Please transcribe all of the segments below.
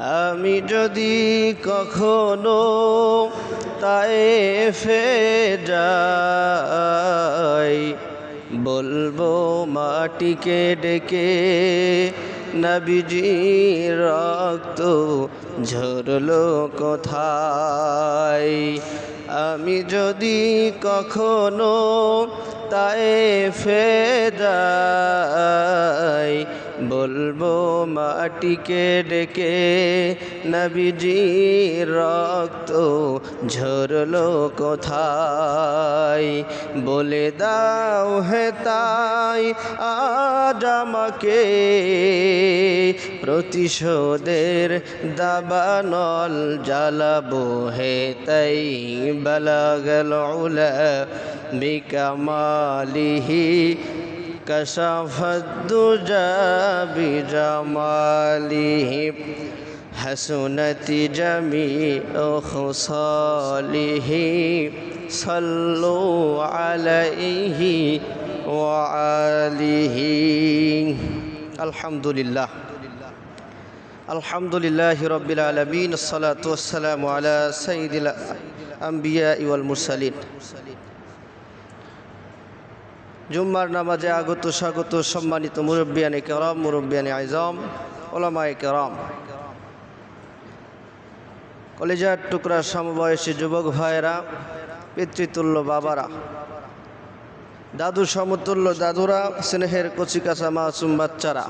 আমি যদি কখনো তাই ফে যাই, বলব মাটিকে ডেকে নবীজি রক্ত ঝরলো কোথায়? আমি যদি কখনো তাই ফে যাই বলব মাটিকে ডেকে নবীজি রক্ত ঝরলো কোথায়? বলে দাও হে তাই, আজ আমাকে প্রতিশোধের দাবানল জ্বালাবো। হে তাই বলাগল বিকামালিহি كشف الدجى بجماله حسنت جميع خصاله صلوا عليه وآله. الحمد لله الحمد لله رب العالمين. الصلاة والسلام على سيد الأنبياء والمرسلين. জুম্মার নামাজে আগত, স্বাগত, সম্মানিত মুরব্বিয়ানি কেরম, মুরব্বিয়ানি আইজম, ওলামায় কেরম। কলেজার টুকরা সমবয়সী যুবক ভাইয়েরা, পিতৃতুল্য বাবারা, দাদু সমতুল্য দাদুরা, স্নেহের কচিকাচা মাসুম বাচ্চারা,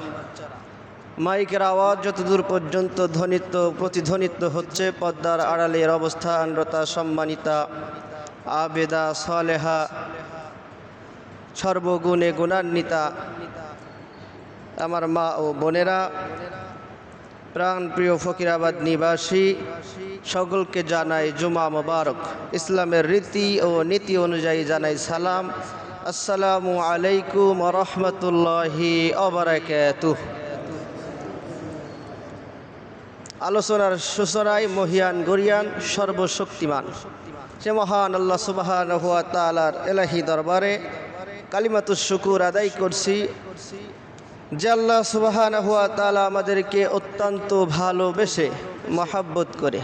মাইকের আওয়াজ যতদূর পর্যন্ত ধ্বনিত, প্রতিধ্বনিত হচ্ছে পদ্মার আড়ালের অবস্থানরতা সম্মানিতা, আবেদা, সালেহা সর্বগুণে গুণান্বিতা। আমার মা ও বোনেরা প্রাণপ্রিয় ফকিরাবাদ নিবাসী, সকলকে জানাই জুমা মোবারক। ইসলামের রীতি ও নীতি অনুযায়ী জানাই সালাম। আসসালামু আলাইকুম রহমতুল্লাহি অবরাকাতুহ আলোচনার সূচনায় মহিয়ান গরিয়ান সর্বশক্তিমান। সে মহান আল্লাহ তালার এলাহি দরবারে কালিমাতুর শুকুর আদায় করছি। যে আল্লাহ সুবাহান হুয়া তালা আমাদেরকে অত্যন্ত ভালোবেসে মহাব্বত করে।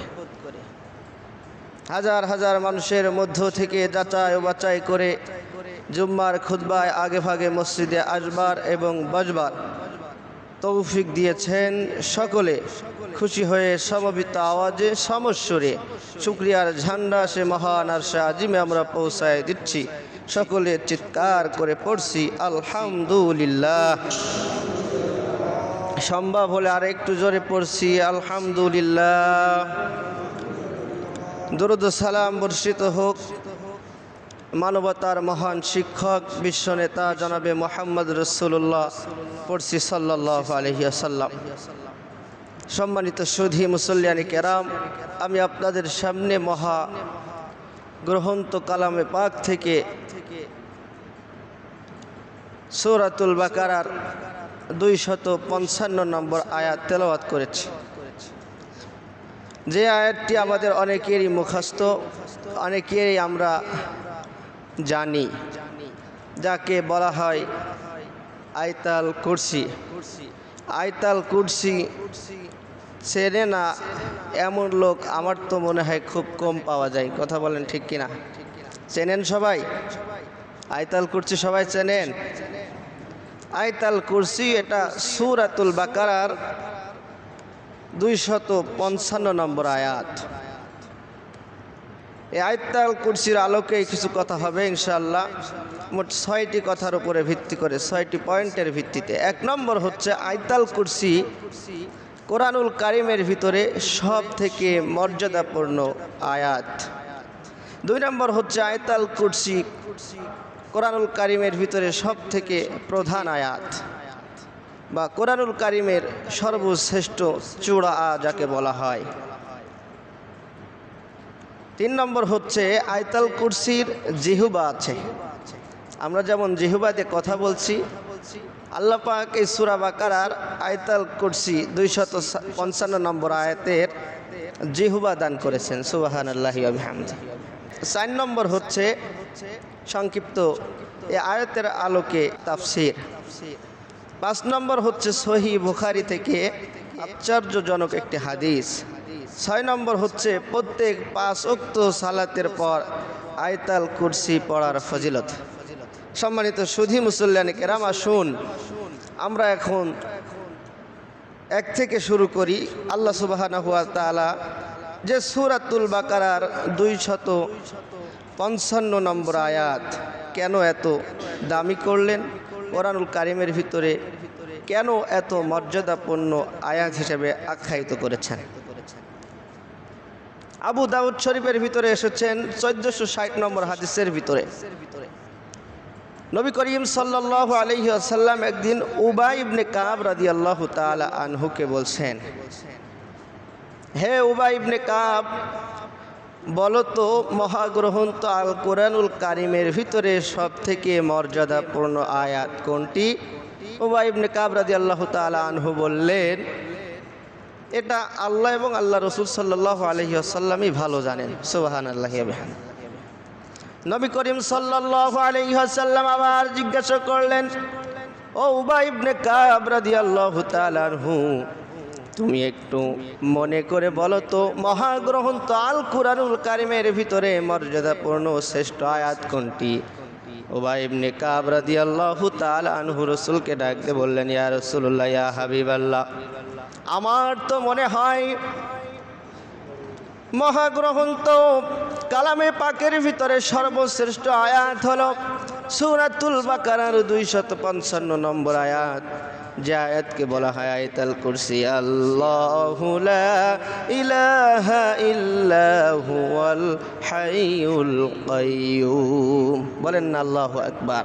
হাজার হাজার মানুষের মধ্য থেকে যাচাই ও বাচাই করে জুম্মার খুদ্বায় আগে ভাগে মসজিদে আসবার এবং বজবার তৌফিক দিয়েছেন সকলে। খুশি হয়ে সমবিত আওয়াজে, সমস্বরে শুক্রিয়ার ঝান্ডা সে মহান আর সে আজিমে আমরা পৌঁছায় দিচ্ছি। সকলে চিৎকার করে পড়ছি, আলহামদুলিল্লাহ। সম্ভব হলে আর একটু জোরে পড়ছি, আলহামদুলিল্লাহ। দরুদ সালাম বর্ষিত হোক। মানবতার মহান শিক্ষক, বিশ্ব নেতা জনাবে মোহাম্মদ রসুল্লাহ পড়ছি সাল্লাহ আলহিয়াসাল্লাম সম্মানিত সুধী মুসল্লিয়ানি কেরাম, আমি আপনাদের সামনে মহা গ্রহন্ত কালামে পাক থেকে সৌরাতুল বাকারার দুই শত পঞ্চান্ন নম্বর আয়াত তেলাওয়াত করেছি। যে আয়াতটি আমাদের অনেকেরই মুখস্থ, অনেকেরই আমরা জানি, যাকে বলা হয় আয়তাল কুরসি। আয়তাল কুরসি চেনে না এমন লোক আমার তো মনে হয় খুব কম পাওয়া যায়, কথা বলেন ঠিক কিনা? চেনেন সবাই? আয়তাল কুরসি সবাই চেনেন? আয়তাল কুরসি, এটা সুরাতুল বাকারার দুইশত পঞ্চান্ন নম্বর আয়াত। এই আয়তাল কুরসির আলোকে কিছু কথা হবে ইনশাল্লাহ মোট ছয়টি কথার উপরে ভিত্তি করে, ছয়টি পয়েন্টের ভিত্তিতে। এক নম্বর হচ্ছে আয়তাল কুরসি কোরআনুল কারিমের ভিতরে সব থেকে মর্যাদাপূর্ণ আয়াত। দুই নম্বর হচ্ছে আয়তাল কুরসি কোরআনুল কারিমের ভিতরে সব থেকে প্রধান আয়াত বা কোরআনুল কারিমের সর্বশ্রেষ্ঠ চূড়া যাকে বলা হয়। তিন নম্বর হচ্ছে আয়তাল কুরসির জিহুবা আছে। আমরা যেমন জিহুবাতে কথা বলছি, আল্লাহ পাক এই সুরা বাকারার আয়তাল কুরসি দুইশত পঞ্চান্ন নম্বর আয়াতের জিহুবা দান করেছেন সুবাহান আল্লাহি চার নম্বর হচ্ছে সংক্ষিপ্ত এই আয়াতের আলোকে তাফসির। পাঁচ নম্বর হচ্ছে সহি বুখারি থেকে আশ্চর্যজনক একটি হাদিস। ছয় নম্বর হচ্ছে প্রত্যেক পাঁচ উক্ত সালাতের পর আয়তাল কুরসি পড়ার ফজিলত। সম্মানিত সুধী মুসল্লানি কেরাম, আসুন আমরা এখন এক থেকে শুরু করি। আল্লাহ তালা যে সুরাতুল বাকারার দুই শত পঞ্চান্ন নম্বর আয়াত, কেন এত দামি করলেন? কোরআনুল কারিমের ভিতরে কেন এত মর্যাদাপূর্ণ আয়াত হিসেবে আখ্যায়িত করেছেন? আবু দাউদ শরীফের ভিতরে এসেছেন চোদ্দশো ষাট নম্বর হাদিসের ভিতরে। নবী করিম সাল্লাহ আলহি আসাল্লাম একদিন উবাই ইবনে কাব রাদি আল্লাহ তালা আনহুকে বলছেন, হে উবাই ইবনে কাব বলো তো আল কোরআনুল কারিমের ভিতরে সব থেকে মর্যাদাপূর্ণ আয়াত কোনটি? উবাই ইবনে কাব রাদি আল্লাহ তালা আনহু বললেন, এটা আল্লাহ এবং আল্লাহ রসুল সাল্লাহ আলহি আসাল্লামই ভালো জানেন। সুবাহান আল্লাহ নবী করিম সাল্লাহ আলহিহাসাল্লাম আবার জিজ্ঞাসা করলেন, ও উবা ইবনে কাব রাদিয়াল্লাহু আনহু তুমি একটু মনে করে বলো তো মহাগ্রহণ তো আল কুরআনুল কারিমের ভিতরে মর্যাদাপূর্ণ শ্রেষ্ঠ আয়াত কোনটি? ওবা ইবনে কাব রাদিয়াল্লাহু তাআলা আনহু রসুলকে ডাকতে বললেন, ইয়া রাসূলুল্লাহ, ইয়া হাবিবাল্লাহ। আমার তো মনে হয় মহাগ্রহন্ত কালামে পাকের ভিতরে সর্বশ্রেষ্ঠ আয়াত হল সুরাতুল বাকারার দুই শত পঞ্চান্ন নম্বর আয়াত। যে আয়াতকে বলা হয় আয়তাল কুরসি, আল্লাহ ইলাহা ইল্লাহু আল হাইয়ুল কাইয়ুম। বলেন না, আল্লাহু আকবার।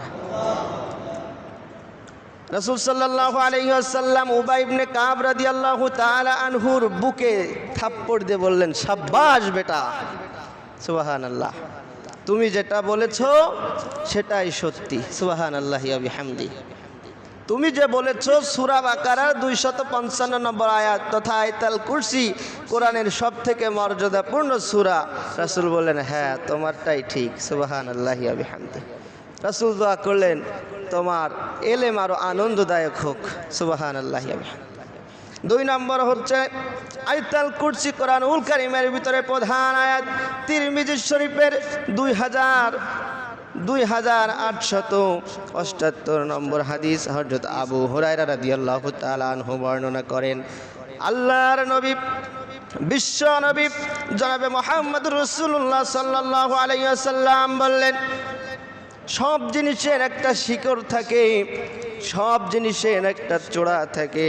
রসুল সাল্লাহ আলহিহাসাল্লাম উবাইবনে কাব রাদি আল্লাহ তালা আনহুর বুকে থাপ্পড় দিয়ে বললেন সাব্বাস বেটা সুবাহান আল্লাহ তুমি যেটা বলেছ সেটাই সত্যি সুবাহান আল্লাহ হামদি তুমি যে বলেছ সুরা বাকারার দুইশত পঞ্চান্ন নম্বর আয়াত তথা আয়তাল কুরসি কোরআনের সব থেকে মর্যাদাপূর্ণ সুরা, রাসুল বললেন হ্যাঁ তোমারটাই ঠিক সুবাহান আল্লাহ রাসুল দোয়া করলেন, তোমার এলেম আরও আনন্দদায়ক হোক সুবাহান আল্লাহ দুই নম্বর হচ্ছে আইতাল কুরসি কোরআন উল কারিমের ভিতরে প্রধান আয়াত, তিরমিজি শরীফের দুই হাজার দুই হাজার আটশত অষ্টাত্তর নম্বর হাদিস হজরত আবু হুরাইরা রাদিয়াল্লাহু তাআলা আনহু বর্ণনা করেন, আল্লাহর নবী, বিশ্ব নবী জনাবে মোহাম্মদ রসুল্লাহ সাল্লাহ আলাইসাল্লাম বললেন, সব জিনিসের একটা শিকড় থাকে, সব জিনিসের একটা চূড়া থাকে,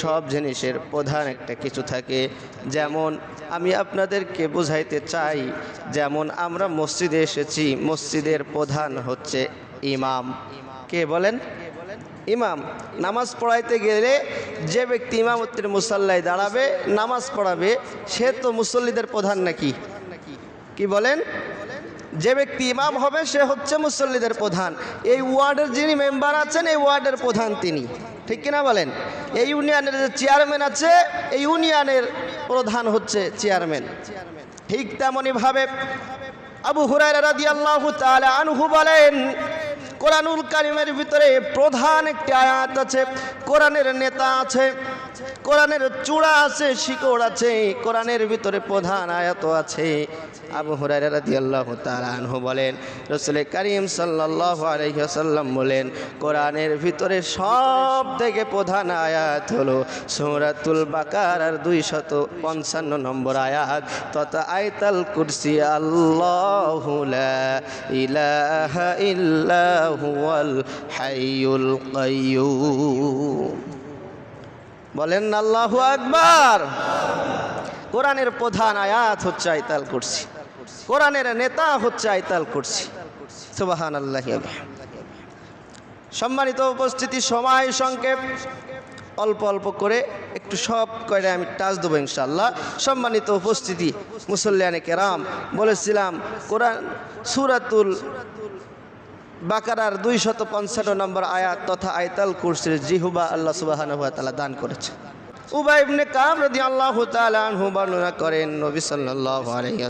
সব জিনিসের প্রধান একটা কিছু থাকে, যেমন আমি আপনাদেরকে বোঝাইতে চাই, যেমন আমরা মসজিদে এসেছি, মসজিদের প্রধান হচ্ছে ইমাম। কে বলেন? ইমাম। নামাজ পড়াইতে গেলে যে ব্যক্তি ইমামত্বের মুসাল্লায় দাঁড়াবে, নামাজ পড়াবে, সে তো মুসল্লিদের প্রধান নাকি? কি বলেন? যে ব্যক্তি ইমাম হবে, সে হচ্ছে মুসল্লিদের প্রধান। এই ওয়ার্ডের যিনি মেম্বার আছেন, এই ওয়ার্ডের প্রধান তিনি। ঠিক কিনা বলেন? এই ইউনিয়নের যে চেয়ারম্যান আছে, এই ইউনিয়নের প্রধান হচ্ছে চেয়ারম্যান। ঠিক তেমনইভাবে আবু হুরাই রাদিয়াল্লাহু আনহু বলেন, কোরআনুল কারিমের ভিতরে প্রধান একটি আয়াত আছে, কোরআনের নেতা আছে কোরআনের চূড়া আছে, শিকড় আছে, কোরআনের ভিতরে প্রধান আয়াত আছে। আবু হুরাইরা রাদিয়াল্লাহু তাআলা বলেন, রাসূল করিম আলাইহি বলেন, কোরআনের ভিতরে সব থেকে প্রধান আয়াত হলো সূরাতুল বাকারার 255 নম্বর আয়াত, তথা আয়াতুল কুরসি, আল্লাহু ইলাহা ইল্লা হুয়াল হাইয়ুল বলেন, আল্লাহু আকবার। কোরআনের প্রধান আয়াত হচ্ছে আইতাল করছি কোরআনের নেতা হচ্ছে আইতাল করছি সুবাহান আল্লাহ সম্মানিত উপস্থিতি, সময় সংক্ষেপ। অল্প অল্প করে একটু সব করে আমি টাচ দেবো ইনশাল্লাহ সম্মানিত উপস্থিতি, মুসল্লিয়ানে কেরাম, বলেছিলাম, কোরআন, সুরাতুল বাকারার দুই শত পঞ্চান্ন নম্বর আয়াত তথা আয়তাল কুরসির জিহুবা আল্লাহ সুবাহান তালা দান করেছে। উবাই ইবনে কাব রাদিয়াল্লাহু তাআলা আনহু বর্ণনা করেন, নবী সাল্লাল্লাহু আলাইহি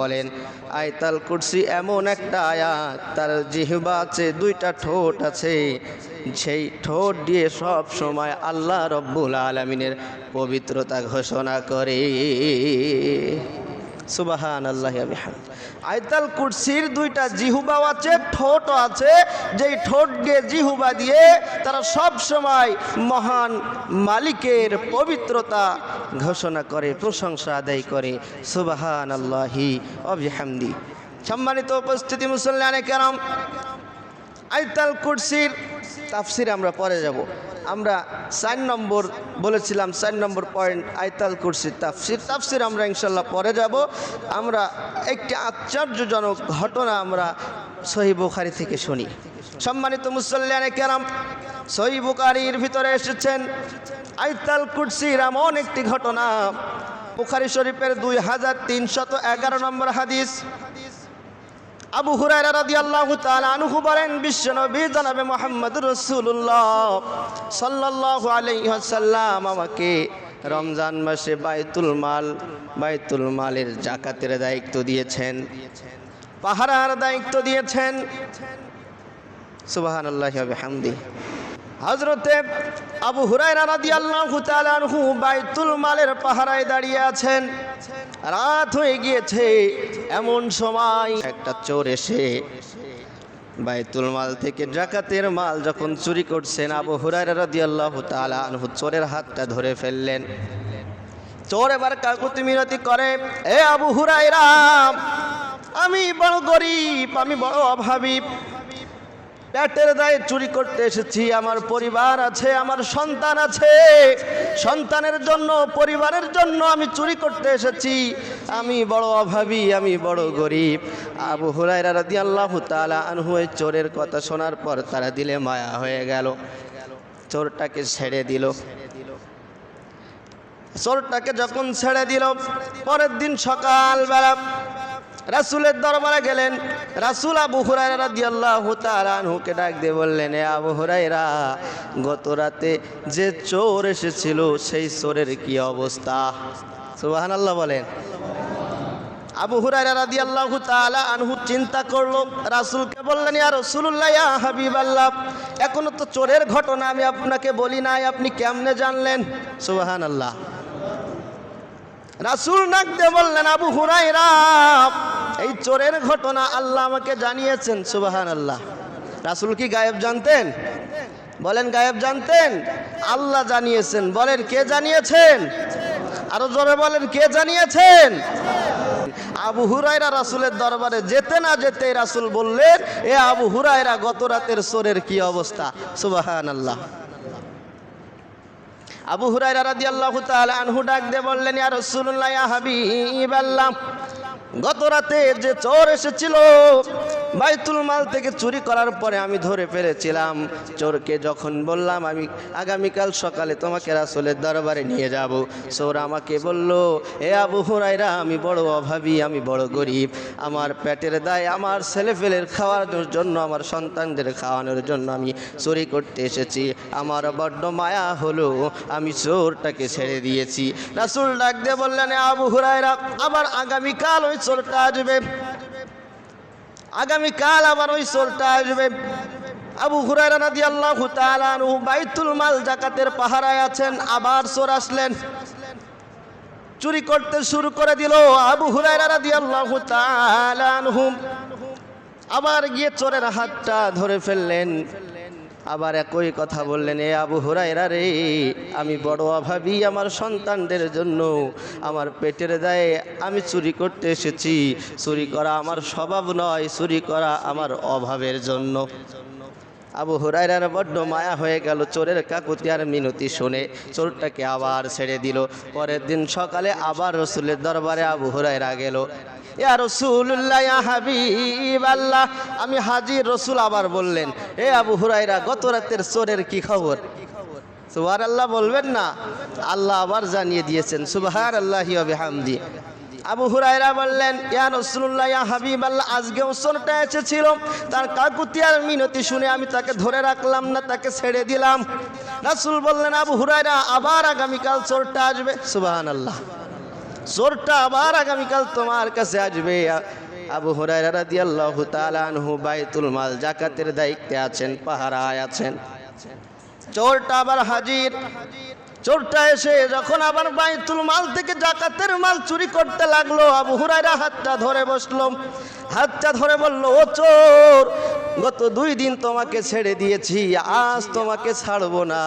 বলেন, আয়তাল কুরসি এমন একটা আয়াত, তার জিহবা আছে, দুইটা ঠোঁট আছে, সেই ঠোঁট দিয়ে সব সময় আল্লাহ রব্বুল আলমিনের পবিত্রতা ঘোষণা করে। সুবাহান আল্লাহ আয়তাল কুরসির দুইটা জিহুবাও আছে, ঠোঁটও আছে। যেই ঠোঁট দিয়ে জিহুবা দিয়ে তারা সব সময় মহান মালিকের পবিত্রতা ঘোষণা করে, প্রশংসা আদায় করে। সুবাহান আল্লাহি অবিহামদি সম্মানিত উপস্থিতি মুসল্লানে কেরাম আয়তাল কুরসির তাফসির আমরা পরে যাব। আমরা চার নম্বর বলেছিলাম, চার নম্বর পয়েন্ট আয়তাল কুরসির তাফসির। তাফসির আমরা ইনশাল্লাহ পরে যাব। আমরা একটি আশ্চর্যজনক ঘটনা আমরা সহি বুখারি থেকে শুনি। সম্মানিত মুসল্লিয়ানে কেরাম, সহি বুখারির ভিতরে এসেছেন আয়তাল কুরসির এমন একটি ঘটনা। বুখারি শরীফের দুই হাজার তিনশত এগারো নম্বর হাদিস। আবু হুরায়রা রাদিয়াল্লাহু তাআলা আনহু বলেন, বিশ্ব বিশ্বনবী জনাবে মুহাম্মদ রাসূলুল্লাহ সাল্লাল্লাহু আলাইহি ওয়াসাল্লাম আমাকে রমজান মাসে বাইতুল মাল, বাইতুল মালের জাকাতের দায়িত্ব দিয়েছেন। পাহারার দায়িত্ব দিয়েছেন। সুবহানাল্লাহি ওয়া বিহামদি হজরতে আবু হুরায়রা রাদিয়াল্লাহু তাআলা আনহু বাইতুল মালের পাহারায় দাঁড়িয়ে আছেন। রাত হয়ে গিয়েছে। এমন সময় একটা চোর এসে বাইতুল মাল থেকে জাকাতের মাল যখন চুরি করছেন, আবু হুরায়রা রাদিয়াল্লাহু তাআলা আনহু চোরের হাতটা ধরে ফেললেন। চোর এবার কাকুতি মিনতি করে, এ আবু হুরায়রা, আমি বড় গরিব, আমি বড় অভাবী। পেটের দায়ে চুরি করতে এসেছি। আমার পরিবার আছে, আমার সন্তান আছে। সন্তানের জন্য, পরিবারের জন্য আমি চুরি করতে এসেছি। আমি বড় অভাবী, আমি বড় গরিব। আবু হুরাইরা রাদি আল্লাহ তালা আনহু চোরের কথা শোনার পর তারা দিলে মায়া হয়ে গেল। চোরটাকে ছেড়ে দিল। চোরটাকে যখন ছেড়ে দিল, পরের দিন সকালবেলা রাসুলের দরবারে গেলেন। রাসুল আবু হুরাইরা রাদিয়াল্লাহু তাআলা আনহুকে ডাক দিয়ে বললেন, এ আবু হুরাইরা গত রাতে যে চোর এসেছিল, সেই চোরের কি অবস্থা? সুবহানাল্লাহ বলেন। আবু হুরাইরা রাদিয়াল্লাহু তাআলা আনহু চিন্তা করল। রাসূলকে বললেন, ইয়া রাসূলুল্লাহ, ইয়া হাবিবাল্লাহ, এখনও তো চোরের ঘটনা আমি আপনাকে বলি নাই, আপনি কেমনে জানলেন? সুবহানাল্লাহ। রাসূল ডাক বললেন, আবু হুরাইরা এই চোরের ঘটনা আল্লাহ আমাকে জানিয়েছেন সুবাহান আল্লাহ রাসূল কি গায়েব জানতেন? বলেন, গায়েব জানতেন। আল্লাহ জানিয়েছেন। বলেন, কে জানিয়েছেন? আরও জোরে বলেন, কে জানিয়েছেন? আবু হুরাইরা রাসুলের দরবারে যেতে না যেতে রাসুল বললেন, এ আবু হুরাইরা গত রাতের সোরের কি অবস্থা? সুবাহান আল্লাহ আবু হুরাইরা রাদিয়াল্লাহু তাআলা আনহু ডাক দিয়ে বললেন ইয়া রাসূলুল্লাহ ইয়া হাবিবাল্লাহ গত রাতে যে চোর এসেছিল, বাইতুল মাল থেকে চুরি করার পরে আমি ধরে ফেলেছিলাম। চোরকে যখন বললাম, আমি আগামীকাল সকালে তোমাকে রাসুলের দরবারে নিয়ে যাব। চোর আমাকে বলল, এ আবু হুরাইরা আমি বড় অভাবী, আমি বড় গরিব। আমার পেটের দায় আমার ছেলেফেলের খাওয়ানোর জন্য, আমার সন্তানদের খাওয়ানোর জন্য আমি চুরি করতে এসেছি। আমার বড্ড মায়া হলো, আমি চোরটাকে ছেড়ে দিয়েছি। রাসুল ডাক দিয়ে বললেন, "এ আবু হুরাইরা আবার আগামীকাল ওই চোরটা আসবে। আগামীকাল আবার ওই চোরটা আসবে। আবু হুরায়রা রাদিয়াল্লাহু তাআলা আনহু বাইতুল মাল জাকাতের পাহারায় আছেন, আবার চোর আসলেন। চুরি করতে শুরু করে দিল আবু আনহু। আবার গিয়ে চোরের হাতটা ধরে ফেললেন। আবার একই কথা বললেন, এ আবু হুরাইরা রে, আমি বড় অভাবী, আমার সন্তানদের জন্য আমার পেটের দায়ে আমি চুরি করতে এসেছি। চুরি করা আমার স্বভাব নয়, চুরি করা আমার অভাবের জন্য। আবু হুরাইরার বড্ড মায়া হয়ে গেল, চোরের কাকুতিয়ার মিনতি শুনে। চোরটাকে আবার ছেড়ে দিল। পরের দিন সকালে আবার রসুলের দরবারে আবু হুরাইরা গেল। ইয়া রসুল্লাহ আল্লাহ আমি হাজির রসুল আবার বললেন, এ আবু হুরাইরা গত রাতের চোরের কি খবর? সুবাহ আল্লাহ বলবেন না। আল্লাহ আবার জানিয়ে দিয়েছেন সুবাহার আল্লাহ হামদি আবু হুরাইরা বললেন, ইয়া রসুল্লাহ ইয়া হাবিব আল্লাহ আজকেও চোরটা এসেছিল। তার কাকুতিয়ার মিনতি শুনে আমি তাকে ধরে রাখলাম না, তাকে ছেড়ে দিলাম। রাসুল বললেন, আবু হুরাইরা আবার আগামীকাল চোরটা আসবে? সুবাহান আল্লাহ চোরটা আবার আগামীকাল তোমার কাছে আসবে। আবু হুরায়রা রাদিয়াল্লাহু তাআলা আনহু বাইতুল মাল জাকাতের দায়িত্বে আছেন, পাহারায় আছেন। চোরটা আবার হাজির। চোরটা এসে যখন আবার বাইতুল মাল থেকে ডাকাতের মাল চুরি করতে লাগল, আবু হুরাইরা হাতটা ধরে বসল। হাতটা ধরে বলল, ও চোর গত দুই দিন তোমাকে ছেড়ে দিয়েছি, আজ তোমাকে ছাড়বো না।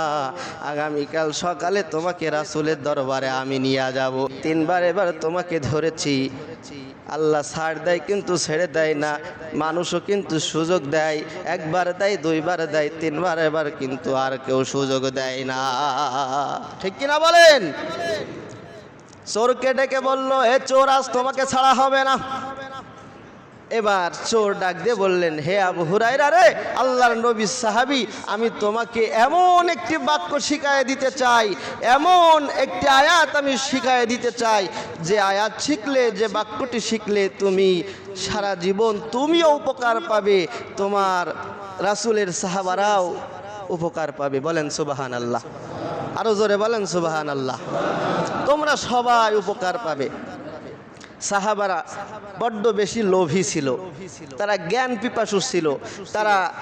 আগামীকাল সকালে তোমাকে রাসুলের দরবারে আমি নিয়ে যাব। তিনবার এবার তোমাকে ধরেছি। আল্লাহ ছাড় দেয় কিন্তু ছেড়ে দেয় না। মানুষও কিন্তু সুযোগ দেয়। একবার দেয়, দুইবার দেয়, তিনবার এবার কিন্তু আর কেউ সুযোগ দেয় না। ঠিক কিনা বলেন? চোরকে ডেকে বলল, এ চোর, আজ তোমাকে ছাড়া হবে না। এবার চোর ডাক দিয়ে বললেন, হে আবু হুরাইরা রে, আল্লাহর নবী সাহাবি, আমি তোমাকে এমন একটি বাক্য শিখায় দিতে চাই, এমন একটি আয়াত আমি শিখায় দিতে চাই, যে আয়াত শিখলে, যে বাক্যটি শিখলে তুমি সারা জীবন তুমিও উপকার পাবে, তোমার রাসূলের সাহাবারাও উপকার পাবে। বলেন সুবাহান আল্লাহ আরও জোরে বলেন সুবাহান আল্লাহ তোমরা সবাই উপকার পাবে। সাহাবারা বড্ড বেশি লোভী ছিল। তারা জ্ঞান পিপাসু ছিল। তারা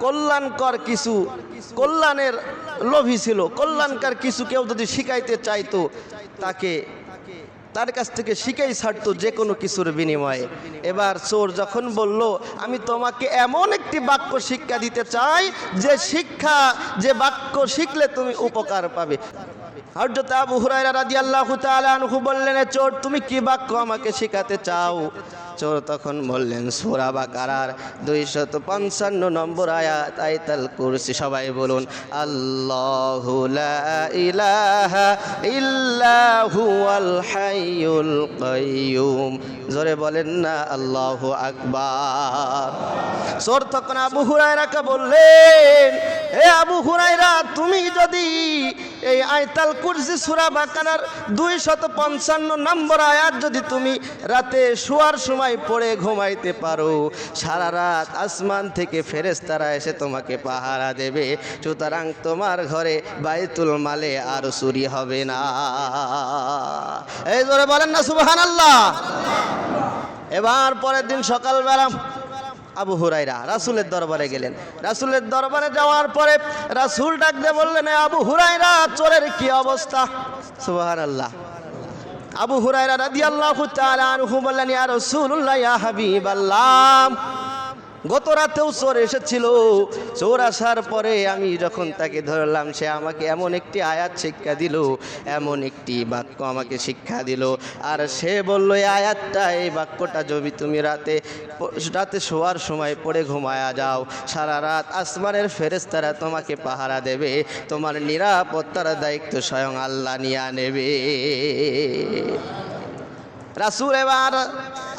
কল্যাণকর কিছু, কল্যাণের লোভী ছিল। কল্যাণকার কিছু কেউ যদি শিখাইতে চাইতো, তাকে, তার কাছ থেকে শিখেই ছাড়তো যে কোনো কিছুর বিনিময়ে। এবার চোর যখন বলল, আমি তোমাকে এমন একটি বাক্য শিক্ষা দিতে চাই, যে শিক্ষা, যে বাক্য শিখলে তুমি উপকার পাবে। হযরত আবু হুরায়রা রাদিয়াল্লাহু তাআলা আনহু বললেন, "এ চোর, তুমি কি বাক্য আমাকে শেখাতে চাও? চোর তখন বললেন, সূরা বাকারার দুইশত পঞ্চান্ন নম্বর আয়াত, আয়াতুল কুরসি। সবাই বলুন, আল্লাহু লা ইলাহা ইল্লা হুয়াল হাইয়ুল কাইয়ুম। জোরে বলেন না, আল্লাহু আকবার। চোর তখন আবু হুরায়রাকে বললেন, এ আবু হুরায়রা, তুমি যদি এই আয়তাল কুরসি সুরা বাকানার দুই শত পঞ্চান্ন নম্বর আয়াত যদি তুমি রাতে শোয়ার সময় পড়ে ঘুমাইতে পারো, সারা রাত আসমান থেকে ফেরেস্তারা এসে তোমাকে পাহারা দেবে। সুতরাং তোমার ঘরে বাইতুল মালে আর চুরি হবে না। এই ধরে বলেন না সুবাহান আল্লাহ এবার পরের দিন সকালবেলা আবু হুরাইরা রাসুলের দরবারে গেলেন। রাসুলের দরবারে যাওয়ার পরে রাসুল ডাক দিয়ে বললেন আবু হুরাইরা চোরের কি অবস্থা? সুবাহান আল্লাহ আবু হুরাইরা তাআলা আনহু বললেন, ইয়া রাসূলুল্লাহ, ইয়া হাবিবাল্লাহ। গত রাতেও চোর এসেছিল। চোর আসার পরে আমি যখন তাকে ধরলাম, সে আমাকে এমন একটি আয়াত শিক্ষা দিল, এমন একটি বাক্য আমাকে শিক্ষা দিল। আর সে বলল, এই আয়াতটা, এই বাক্যটা যদি তুমি রাতে রাতে শোয়ার সময় পড়ে ঘুমায়া যাও, সারা রাত আসমানের ফেরেস্তারা তোমাকে পাহারা দেবে, তোমার নিরাপত্তার দায়িত্ব স্বয়ং আল্লাহ নিয়ে নেবে। রাসুল এবার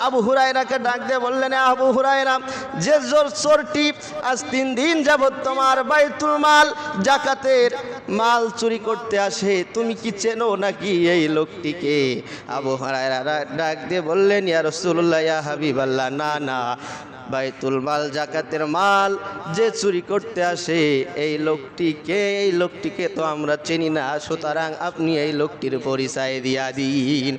আবু হুরাইরাকে ডাক দিয়ে বললেন আবু হুরাইরা যে জোর চোরটি আজ তিন দিন যাবৎ তোমার বাইতুল মাল জাকাতের মাল চুরি করতে আসে, তুমি কি চেনো নাকি এই লোকটিকে? আবু হুরাইরা ডাক দিয়ে বললেন, ইয়া রসুল্লাহ ইয়া হাবিবাল্লাহ, না না, বাইতুল মাল জাকাতের মাল যে চুরি করতে আসে, এই লোকটিকে এই লোকটিকে তো আমরা চিনি না, সুতরাং আপনি এই লোকটির পরিচয় দিয়া দিন।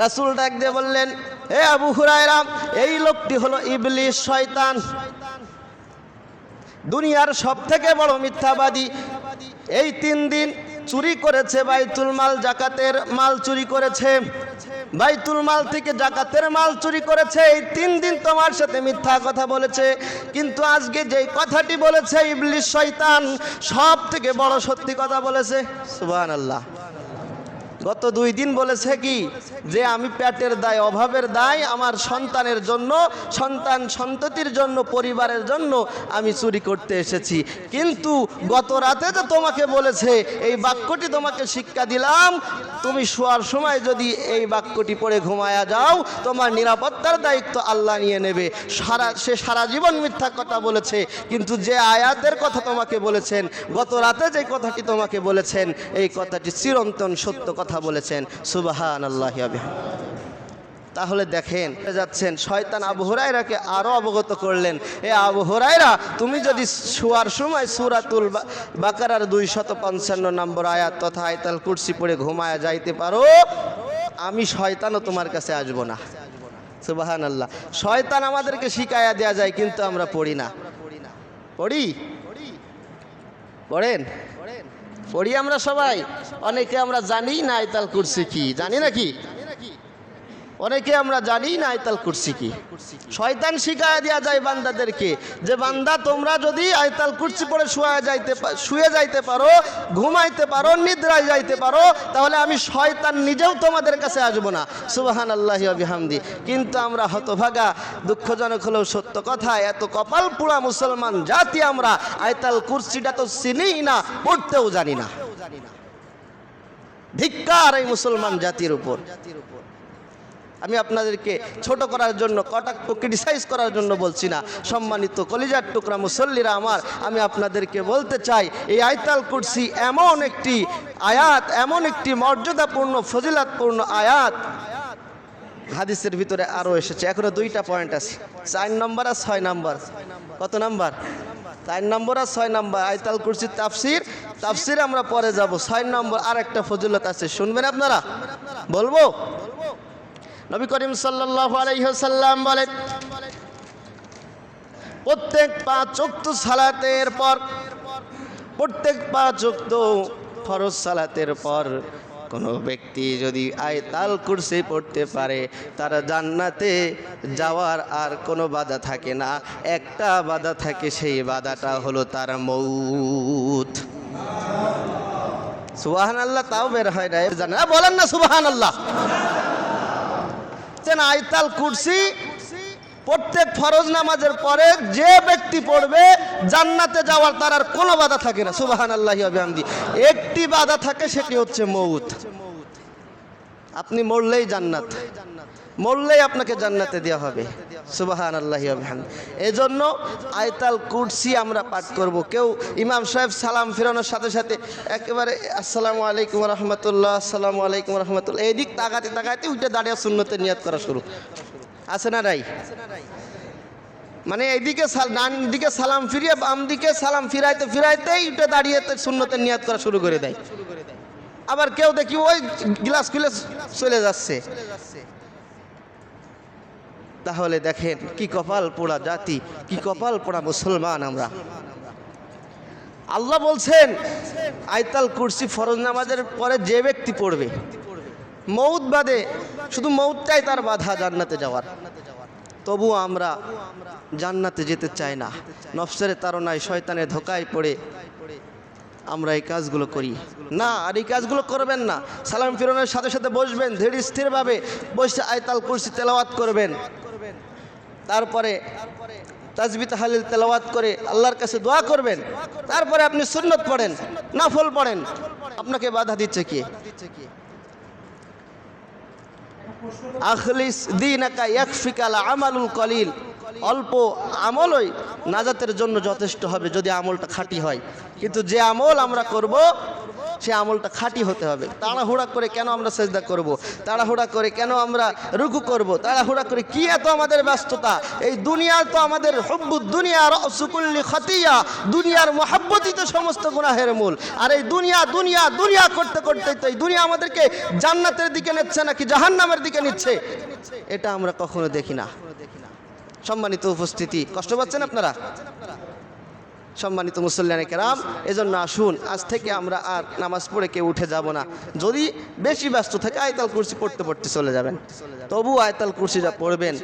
রাসুল ডাক দিয়ে বললেন হে আবু হুরায়রাম এই লোকটি হলো ইবলিশ শয়তান। দুনিয়ার সব থেকে বড় মিথ্যাবাদী। এই তিন দিন চুরি করেছে বাইতুল মাল, জাকাতের মাল চুরি করেছে। বাইতুল মাল থেকে জাকাতের মাল চুরি করেছে। এই তিন দিন তোমার সাথে মিথ্যা কথা বলেছে। কিন্তু আজকে যে কথাটি বলেছে ইবলিশ শয়তান সব থেকে বড় সত্যি কথা বলেছে। সুবহানাল্লাহ। গত দুই দিন বলেছে কি, যে আমি পেটের দায়, অভাবের দায়, আমার সন্তানের জন্য, সন্তান সন্ততির জন্য, পরিবারের জন্য আমি চুরি করতে এসেছি। কিন্তু গত রাতে তো তোমাকে বলেছে, এই বাক্যটি তোমাকে শিক্ষা দিলাম, তুমি শোয়ার সময় যদি এই বাক্যটি পড়ে ঘুমায়া যাও, তোমার নিরাপত্তার দায়িত্ব আল্লাহ নিয়ে নেবে। সারা, সে সারা জীবন মিথ্যা কথা বলেছে, কিন্তু যে আয়াতের কথা তোমাকে বলেছেন, গত রাতে যে কথাটি তোমাকে বলেছেন, এই কথাটি চিরন্তন সত্য কথা বলেছেন সুবাহান আল্লাহ তাহলে দেখেন যাচ্ছেন, শয়তান আবু হুরাইরাকে আরও অবগত করলেন। এ আবু হুরাইরা তুমি যদি শোয়ার সময় সুরাতুল বাকারার দুই শত পঞ্চান্ন নম্বর আয়াত তথা আয়তাল কুরসি পড়ে ঘুমায়া যাইতে পারো, আমি শয়তানও তোমার কাছে আসব না। সুবাহান আল্লাহ শয়তান আমাদেরকে শিকায়া দেয়া যায়, কিন্তু আমরা পড়ি না। পড়ি পড়ি? পড়েন? পড়ি আমরা সবাই। অনেকে আমরা জানি না আয়তাল কুরসি কি। জানি নাকি অনেকে আমরা জানি না আয়তাল কুরসি কি। শয়তান শিখায় দেওয়া যায় বান্দাদেরকে যে, বান্দা, তোমরা যদি আয়তাল কুরসি পরে শুয়ে যাইতে শুয়ে যাইতে পারো, ঘুমাইতে পারো, নিদ্রায় যাইতে পারো, তাহলে আমি শয়তান নিজেও তোমাদের কাছে আসব না। সুবাহান আল্লাহ বিহামদি। কিন্তু আমরা হতভাগা, দুঃখজনক হলেও সত্য কথা, এত কপাল পুরা মুসলমান জাতি আমরা আয়তাল কুরসিটা তো চিনিই না, পড়তেও জানি না। ধিক্কার এই মুসলমান জাতির উপর জাতির উপর। আমি আপনাদেরকে ছোট করার জন্য, কটাক্ষ ক্রিটিসাইজ করার জন্য বলছি না। সম্মানিত কলিজার টুকরা মুসল্লিরা আমার, আমি আপনাদেরকে বলতে চাই, এই আয়তাল কুরসি এমন একটি আয়াত, এমন একটি মর্যাদাপূর্ণ, ফজিলাতপূর্ণ আয়াত। হাদিসের ভিতরে আরও এসেছে, এখনও দুইটা পয়েন্ট আছে। চার নম্বর আর ছয় নম্বর। কত নম্বর? চার নম্বর আর ছয় নম্বর। আয়তাল কুরসির তাফসির তাফসির আমরা পরে যাব। ছয় নম্বর আর একটা ফজিলত আছে, শুনবেন আপনারা? বলব? নবী করিম সাল্লাল্লাহু আলাইহি সাল্লাম বলেন, প্রত্যেক পাঁচ চক্ত সালাতের পর, প্রত্যেক পাঁচ চক্ত ফরজ সালাতের পর কোনো ব্যক্তি যদি আয়তাল কুরসি পড়তে পারে, তার জান্নাতে যাওয়ার আর কোনো বাধা থাকে না। একটা বাধা থাকে, সেই বাধাটা হলো তার মৌত সুবাহান আল্লাহ তাও বের হয় না। জানে, বলেন না সুবাহান আল্লাহ বলছেন আয়তাল কুরসি। প্রত্যেক ফরজ নামাজের পরে যে ব্যক্তি পড়বে, জান্নাতে যাওয়ার তার আর কোনো বাধা থাকে না। সুবাহান আল্লাহ আবিহামদি একটি বাধা থাকে, সেটি হচ্ছে মৌত। আপনি মরলেই জান্নাত। মরলেই আপনাকে জান্নাতে দেওয়া হবে। সুবাহান আল্লাহ আবিহামদি এজন্য আয়তাল কুরসি আমরা পাঠ করব। কেউ ইমাম সাহেব সালাম ফেরানোর সাথে সাথে একেবারে আসসালামু আলাইকুম রহমতুল্লাহ, আসসালামু আলাইকুম রহমতুল্লাহ, এদিক তাকাতে তাকাতে উঠে দাঁড়িয়ে শূন্যতে নিয়াত করা শুরু। আছে না নাই? মানে এইদিকে ডান দিকে সালাম ফিরিয়ে বাম দিকে সালাম ফিরাইতে ফিরাইতেই উঠে দাঁড়িয়ে শূন্যতে নিয়াত করা শুরু করে দেয়। আবার কেউ দেখি ওই গ্লাস খুলে চলে যাচ্ছে। তাহলে দেখেন কি কপাল পোড়া জাতি, কি কপাল পোড়া মুসলমান আমরা। আল্লাহ বলছেন, আয়তাল কুরসি ফরজ নামাজের পরে যে ব্যক্তি পড়বে, মৌত বাদে শুধু মৌতটাই তার বাধা জান্নাতে যাওয়ার। তবু আমরা জান্নাতে যেতে চাই না, নফসের তারনায় শয়তানের ধোকায় পড়ে আমরা এই কাজগুলো করি। না, আর এই কাজগুলো করবেন না। সালাম ফিরনের সাথে সাথে বসবেন, ধীর স্থিরভাবে বসে আয়তাল কুরসি তেলাওয়াত করবেন। তারপরে তাজবি তাহালিল তেলাওয়াত করে আল্লাহর কাছে দোয়া করবেন। তারপরে আপনি সুন্নত পড়েন, নাফল পড়েন। আপনাকে বাধা দিচ্ছে কে? আখলিস দিনাকা ইয়াকফিকাল আমালুল কলিল। অল্প আমলই নাজাতের জন্য যথেষ্ট হবে যদি আমলটা খাঁটি হয়। কিন্তু যে আমল আমরা করব সে আমলটা খাঁটি হতে হবে। তাড়াহুড়া করে কেন আমরা সেজদা করব। তাড়াহুড়া করে কেন আমরা রুকু করব। তাড়াহুড়া করে কি এত আমাদের ব্যস্ততা? এই দুনিয়ার তো আমাদের হব্বু দুনিয়ার সুকুল্লি খতিয়া। দুনিয়ার মহাব্বতই তো সমস্ত গুনাহের মূল। আর এই দুনিয়া দুনিয়া দুনিয়া করতে করতে তো এই দুনিয়া আমাদেরকে জান্নাতের দিকে নিচ্ছে নাকি জাহান্নামের দিকে নিচ্ছে? এটা আমরা কখনো দেখি না। সম্মানিত উপস্থিতি, কষ্ট পাচ্ছেন আপনারা? সম্মানিত মুসল্লানে কেরাম, এজন্য আসুন, আজ থেকে আমরা আর নামাজ পড়ে কেউ উঠে যাব না। যদি বেশি ব্যস্ত থাকে, আয়তাল কুরসি পড়তে পড়তে চলে যাবেন। তবু আয়তাল কুরসিটা পড়বেন।